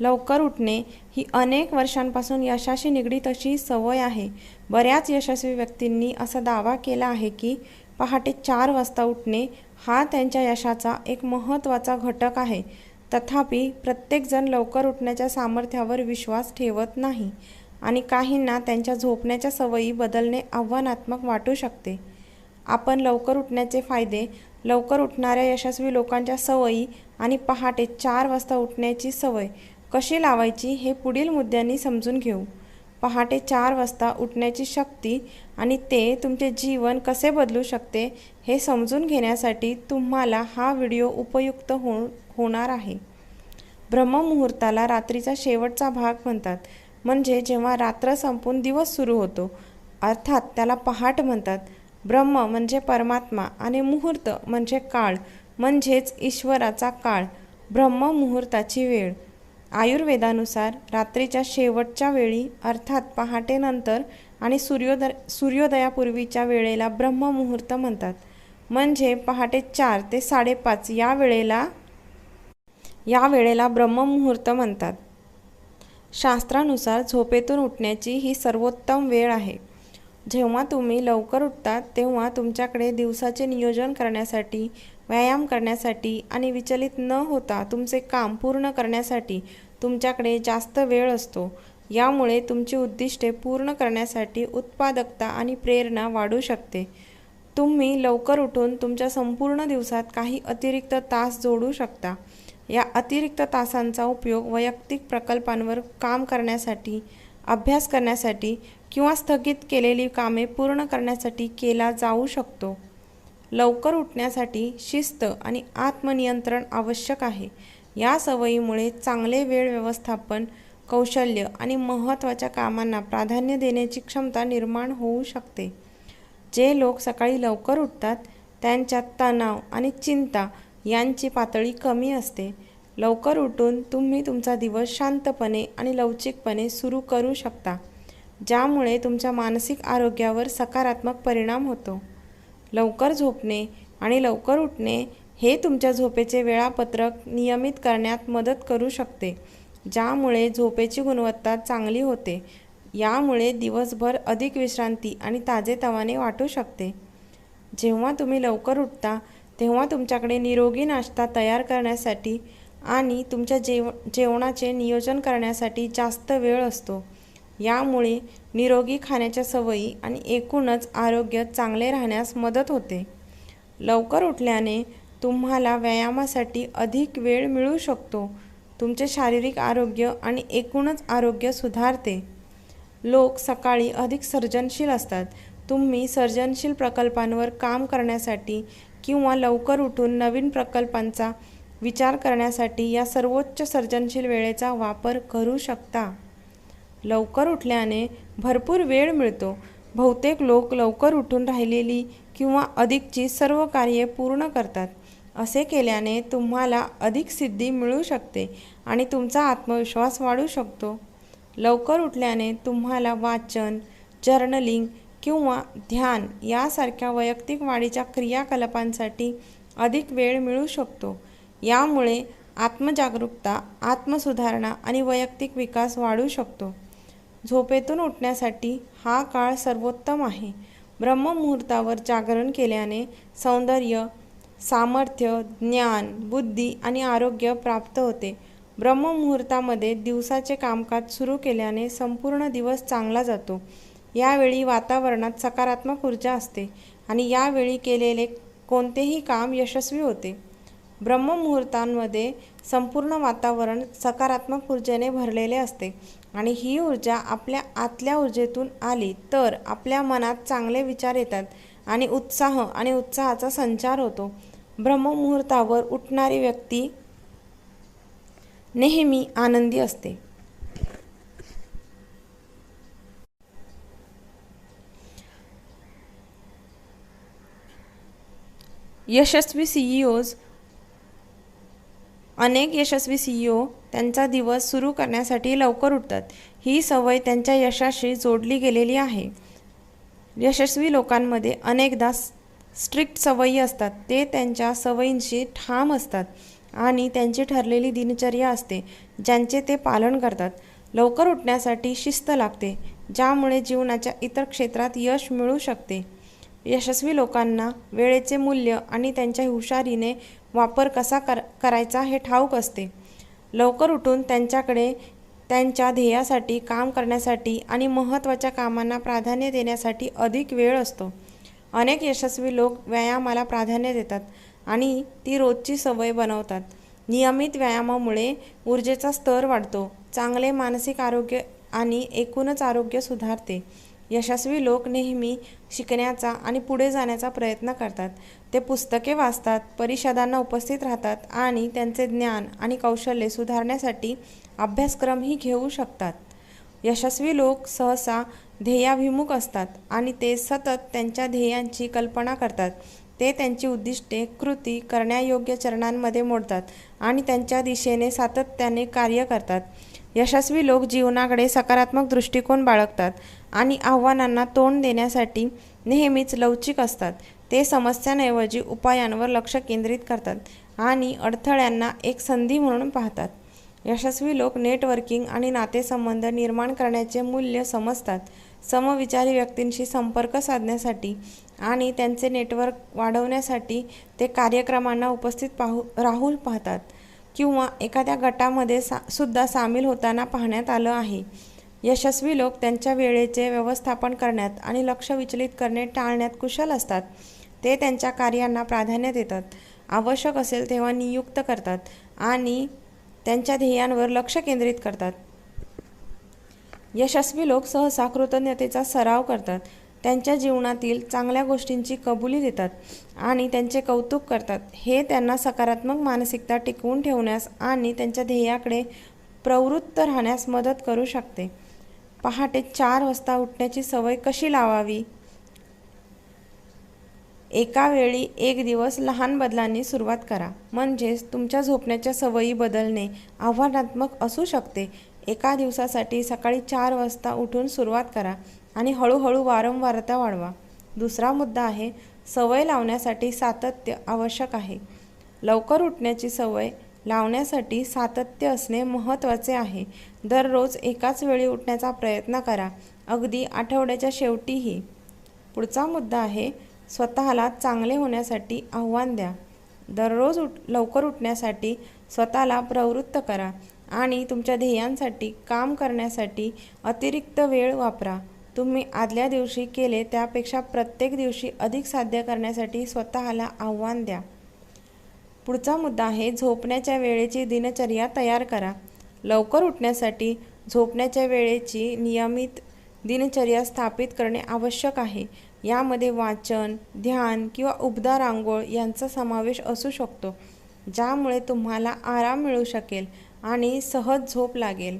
लवकर उठणे ही अनेक वर्षांपासून यशाशी निगडीत अशी सवय आहे. बऱ्याच यशस्वी व्यक्तींनी असा दावा केला आहे की पहाटे चार वाजता उठणे हा त्यांच्या यशाचा एक महत्त्वाचा घटक आहे. तथापि प्रत्येकजण लवकर उठण्याच्या सामर्थ्यावर विश्वास ठेवत नाही आणि काहींना त्यांच्या झोपण्याच्या सवयी बदलणे आव्हानात्मक वाटू शकते. आपण लवकर उठण्याचे फायदे लवकर उठणाऱ्या यशस्वी लोकांच्या सवयी आणि पहाटे चार वाजता उठण्याची सवय कशी लावायची हे पुढील मुद्द्यांनी समजून घेऊ. पहाटे चार वाजता उठण्याची शक्ती आणि ते तुमचे जीवन कसे बदलू शकते हे समजून घेण्यासाठी तुम्हाला हा व्हिडिओ उपयुक्त हो होणार आहे. ब्रह्ममुहूर्ताला रात्रीचा शेवटचा भाग म्हणतात. म्हणजे जेव्हा रात्र संपून दिवस सुरू होतो अर्थात त्याला पहाट म्हणतात. ब्रह्म म्हणजे परमात्मा आणि मुहूर्त म्हणजे काळ म्हणजेच ईश्वराचा काळ ब्रह्ममुहूर्ताची वेळ. आयुर्वेदानुसार रात्रीच्या शेवटच्या वेळी अर्थात पहाटेनंतर आणि सूर्योदय सूर्योदयापूर्वीच्या वेळेला ब्रह्ममुहूर्त म्हणतात. म्हणजे पहाटे चार ते साडेपाच या वेळेला या वेळेला ब्रह्ममुहूर्त म्हणतात. शास्त्रानुसार झोपेतून उठण्याची ही सर्वोत्तम वेळ आहे. जेव्हा तुम्ही लवकर उठतात तेव्हा तुमच्याकडे दिवसाचे नियोजन करण्यासाठी व्यायाम करण्यासाठी आणि विचलित न होता तुमचे काम पूर्ण करण्यासाठी तुमच्याकडे जास्त वेळ असतो. यामुळे तुमची उद्दिष्टे पूर्ण करण्यासाठी उत्पादकता आणि प्रेरणा वाढू शकते. तुम्ही लवकर उठून तुमच्या संपूर्ण दिवसात काही अतिरिक्त तास जोडू शकता. या अतिरिक्त तासांचा उपयोग वैयक्तिक प्रकल्पांवर काम करण्यासाठी अभ्यास करण्यासाठी किंवा स्थगित केलेली कामे पूर्ण करण्यासाठी केला जाऊ शकतो. लवकर उठण्यासाठी शिस्त आणि आत्मनियंत्रण आवश्यक आहे. या सवयीमुळे चांगले वेळ व्यवस्थापन कौशल्य आणि महत्त्वाच्या कामांना प्राधान्य देण्याची क्षमता निर्माण होऊ शकते. जे लोक सकाळी लवकर उठतात त्यांच्यात तणाव आणि चिंता यांची पातळी कमी असते. लवकर उठून तुम्ही तुमचा दिवस शांतपणे आणि लवचिकपणे सुरू करू शकता ज्यामुळे तुमच्या मानसिक आरोग्यावर सकारात्मक परिणाम होतो. लवकर झोपणे आणि लवकर उठणे हे तुमच्या झोपेचे वेळापत्रक नियमित करण्यात मदत करू शकते ज्यामुळे झोपेची गुणवत्ता चांगली होते. यामुळे दिवसभर अधिक विश्रांती आणि ताजेतवाने वाटू शकते. जेव्हा तुम्ही लवकर उठता तेव्हा तुमच्याकडे निरोगी नाश्ता तयार करण्यासाठी आणि तुमच्या जेव जेवणाचे नियोजन करण्यासाठी जास्त वेळ असतो. यामुळे निरोगी खाण्याच्या सवयी आणि एकूणच आरोग्य चांगले राहण्यास मदत होते. लवकर उठल्याने तुम्हाला व्यायामासाठी अधिक वेळ मिळू शकतो. तुमचे शारीरिक आरोग्य आणि एकूणच आरोग्य सुधारते. लोक सकाळी अधिक सर्जनशील असतात. तुम्ही सर्जनशील प्रकल्पांवर काम करण्यासाठी किंवा लवकर उठून नवीन प्रकल्पांचा विचार करण्यासाठी या सर्वोच्च सर्जनशील वेळेचा वापर करू शकता. लवकर उठल्याने भरपूर वेळ मिळतो. बहुतेक लोक लवकर उठून राहिलेली किंवा अधिकची सर्व कार्ये पूर्ण करतात. असे केल्याने तुम्हाला अधिक सिद्धी मिळू शकते आणि तुमचा आत्मविश्वास वाढू शकतो. लवकर उठल्याने तुम्हाला वाचन जर्नलिंग किंवा ध्यान यासारख्या वैयक्तिक वाढीच्या क्रियाकलापांसाठी अधिक वेळ मिळू शकतो. यामुळे आत्मजागरूकता आत्मसुधारणा आणि वैयक्तिक विकास वाढू शकतो. झोपेतून उठण्यासाठी हा काळ सर्वोत्तम आहे. ब्रह्ममुहूर्तावर जागरण केल्याने सौंदर्य सामर्थ्य ज्ञान बुद्धी आणि आरोग्य प्राप्त होते. ब्रह्ममुहूर्तामध्ये दिवसाचे कामकाज सुरू केल्याने संपूर्ण दिवस चांगला जातो. यावेळी वातावरणात सकारात्मक ऊर्जा असते आणि यावेळी केलेले कोणतेही काम यशस्वी होते. ब्रह्ममुहूर्तांमध्ये संपूर्ण वातावरण सकारात्मक ऊर्जेने भरलेले असते आणि ही ऊर्जा आपल्या आतल्या ऊर्जेतून आली तर आपल्या मनात चांगले विचार येतात. आणि उत्साह आणि उत्साहाचा संचार होतो. ब्रह्ममुहूर्तावर उठणारी व्यक्ती नेहमी आनंदी असते. यशस्वी सीईओज अनेक यशस्वी सीईओ त्यांचा दिवस सुरू करण्यासाठी लवकर उठतात. ही सवय त्यांच्या यशाशी जोडली गेलेली आहे. यशस्वी लोकांमध्ये अनेकदा स्ट्रिक्ट सवयी असतात. ते त्यांच्या सवयींशी ठाम असतात आणि त्यांची ठरलेली दिनचर्या असते ज्यांचे ते पालन करतात. लवकर उठण्यासाठी शिस्त लागते ज्यामुळे जीवनाच्या इतर क्षेत्रात यश मिळू शकते. यशस्वी लोकांना वेळेचे मूल्य आणि त्यांच्या हुशारीने वापर कसा कर करायचा हे ठाऊक असते. लवकर उठून त्यांच्याकडे त्यांच्या ध्येयासाठी काम करण्यासाठी आणि महत्त्वाच्या कामांना प्राधान्य देण्यासाठी अधिक वेळ असतो. अनेक यशस्वी लोक व्यायामाला प्राधान्य देतात आणि ती रोजची सवय बनवतात. नियमित व्यायामामुळे ऊर्जेचा स्तर वाढतो चांगले मानसिक आरोग्य आणि एकूणच आरोग्य सुधारते. यशस्वी लोक नेहमी शिकण्याचा आणि पुढे जाण्याचा प्रयत्न करतात. ते पुस्तके वाचतात परिषदांना उपस्थित राहतात आणि त्यांचे ज्ञान आणि कौशल्य सुधारण्यासाठी अभ्यासक्रमही घेऊ शकतात. यशस्वी लोक सहसा ध्येयाभिमुख असतात आणि ते सतत त्यांच्या ध्येयांची कल्पना करतात. ते त्यांची उद्दिष्टे कृती करण्यायोग्य चरणांमध्ये मोडतात आणि त्यांच्या दिशेने सातत्याने कार्य करतात. यशस्वी लोक जीवनाकडे सकारात्मक दृष्टिकोन बाळगतात आणि आव्हानांना तोंड देण्यासाठी नेहमीच लवचिक असतात. ते समस्यांऐवजी उपायांवर लक्ष केंद्रित करतात आणि अडथळ्यांना एक संधी म्हणून पाहतात. यशस्वी लोक नेटवर्किंग आणि नातेसंबंध निर्माण करण्याचे मूल्य समजतात. समविचारी व्यक्तींशी संपर्क साधण्यासाठी आणि त्यांचे नेटवर्क वाढवण्यासाठी ते कार्यक्रमांना उपस्थित पाहू राहू पाहतात किंवा एखाद्या गटामध्ये सा सुद्धा सामील होताना पाहण्यात आलं आहे. यशस्वी लोक त्यांच्या वेळेचे व्यवस्थापन करण्यात आणि लक्ष विचलित करणे टाळण्यात कुशल असतात. ते त्यांच्या कार्यांना प्राधान्य देतात आवश्यक असेल तेव्हा नियुक्त करतात आणि त्यांच्या ध्येयांवर लक्ष केंद्रित करतात. यशस्वी लोक सहसा कृतज्ञतेचा सराव करतात त्यांच्या जीवनातील चांगल्या गोष्टींची कबुली देतात आणि त्यांचे कौतुक करतात. हे त्यांना सकारात्मक मानसिकता टिकवून ठेवण्यास आणि त्यांच्या ध्येयाकडे प्रवृत्त राहण्यास मदत करू शकते. पहाटे चार वाजता उठण्याची सवय कशी लावावी? एका वेळी एक दिवस लहान बदलांनी सुरुवात करा. म्हणजेच तुमच्या झोपण्याच्या सवयी बदलणे आव्हानात्मक असू शकते. एका दिवसासाठी सकाळी चार वाजता उठून सुरुवात करा आणि हळूहळू वारंवारता वाढवा. दुसरा मुद्दा आहे सवय लावण्यासाठी सातत्य आवश्यक आहे. लवकर उठण्याची सवय लावण्यासाठी सातत्य असणे महत्त्वाचे आहे. दररोज एकाच वेळी उठण्याचा प्रयत्न करा. अगदी आठवड्याच्या शेवटीही. पुढचा मुद्दा आहे स्वतःला चांगले होण्यासाठी आव्हान द्या. दररोज उठ लवकर उठण्यासाठी स्वतःला प्रवृत्त करा आणि तुमच्या ध्येयांसाठी काम करण्यासाठी अतिरिक्त वेळ वापरा. तुम्ही आदल्या दिवशी केले त्यापेक्षा प्रत्येक दिवशी अधिक साध्य करण्यासाठी स्वतःला आव्हान द्या. पुढचा मुद्दा आहे झोपण्याच्या वेळेची दिनचर्या तयार करा. लवकर उठण्यासाठी झोपण्याच्या वेळेची नियमित दिनचर्या स्थापित करणे आवश्यक आहे. यामध्ये वाचन ध्यान किंवा उबदार रांगोळ यांचा समावेश असू शकतो ज्यामुळे तुम्हाला आराम मिळू शकेल आणि सहज झोप लागेल.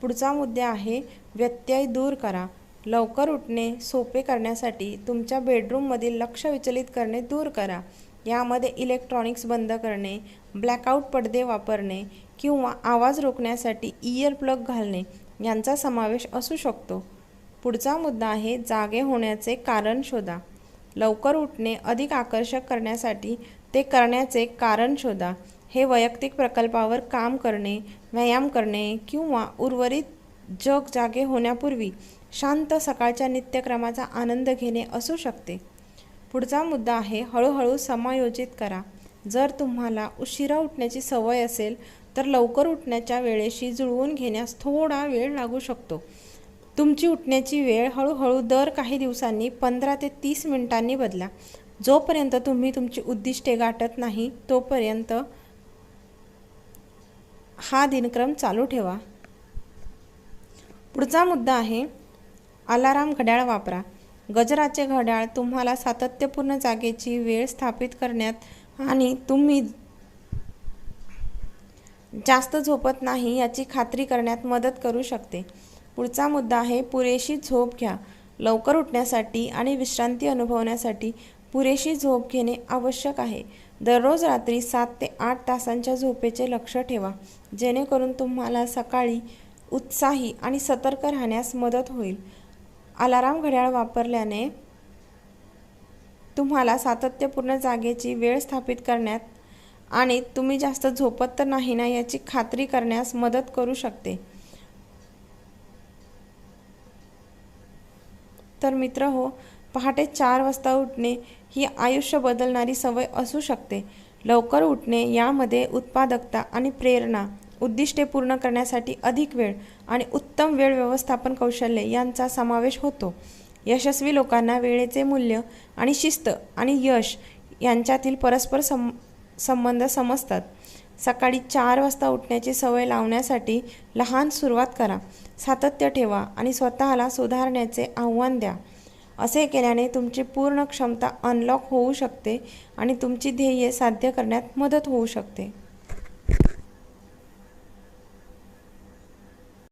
पुढचा मुद्दा आहे व्यत्यय दूर करा. लवकर उठणे सोपे करण्यासाठी तुमच्या बेडरूममधील लक्ष विचलित करणे दूर करा. यामध्ये इलेक्ट्रॉनिक्स बंद करणे ब्लॅकआउट पडदे वापरणे किंवा आवाज रोखण्यासाठी इयर प्लग घालणे यांचा समावेश असू शकतो. पुढचा मुद्दा आहे जागे होण्याचे कारण शोधा. लवकर उठणे अधिक आकर्षक करण्यासाठी ते करण्याचे कारण शोधा. हे वैयक्तिक प्रकल्पावर काम करणे व्यायाम करणे किंवा उर्वरित जग जागे होण्यापूर्वी शांत सकाळच्या नित्यक्रमाचा आनंद घेणे असू शकते. पुढचा मुद्दा आहे हळूहळू समायोजित करा. जर तुम्हाला उशिरा उठण्याची सवय असेल तर लवकर उठण्याच्या वेळेशी जुळवून घेण्यास थोडा वेळ लागू शकतो. तुमची उठण्याची वेळ हळूहळू दर काही दिवसांनी पंधरा ते तीस मिनिटांनी बदला. जोपर्यंत तुम्ही तुमची उद्दिष्टे गाठत नाही तोपर्यंत हा दिनक्रम चालू ठेवा. पुढचा मुद्दा आहे अलाराम घड्याळ वापरा. गजराचे घड्याळ तुम्हाला सातत्यपूर्ण जागेची वेळ स्थापित करण्यात आणि तुम्ही जास्त झोपत नाही याची खात्री करण्यात मदत करू शकते. पुढचा मुद्दा आहे पुरेशी झोप घ्या. लवकर उठण्यासाठी आणि विश्रांती अनुभवण्यासाठी पुरेशी झोप घेणे आवश्यक आहे. दररोज रात्री सात ते आठ तासांच्या झोपेचे लक्ष ठेवा. जेणेकरून तुम्हाला सकाळी उत्साही आणि सतर्क राहण्यास मदत होईल. अलाराम घड्याळ वापरल्याने तुम्हाला सातत्यपूर्ण जागेची वेळ स्थापित करण्यात आणि तुम्ही जास्त झोपत तर नाही ना याची खात्री करण्यास मदत करू शकते. तर मित्र हो पहाटे चार वाजता उठणे ही आयुष्य बदलणारी सवय असू शकते. लवकर उठणे यामध्ये उत्पादकता आणि प्रेरणा उद्दिष्टे पूर्ण करण्यासाठी अधिक वेळ आणि उत्तम वेळ व्यवस्थापन कौशल्य यांचा समावेश होतो. यशस्वी लोकांना वेळेचे मूल्य आणि शिस्त आणि यश यांच्यातील परस्पर सं संबंध समजतात. सकाळी चार वाजता उठण्याची सवय लावण्यासाठी लहान सुरुवात करा. सातत्य ठेवा आणि स्वतःला सुधारण्याचे आव्हान द्या. असे केल्याने तुमची पूर्ण क्षमता अनलॉक होऊ शकते आणि तुमची ध्येये साध्य करण्यात मदत होऊ शकते.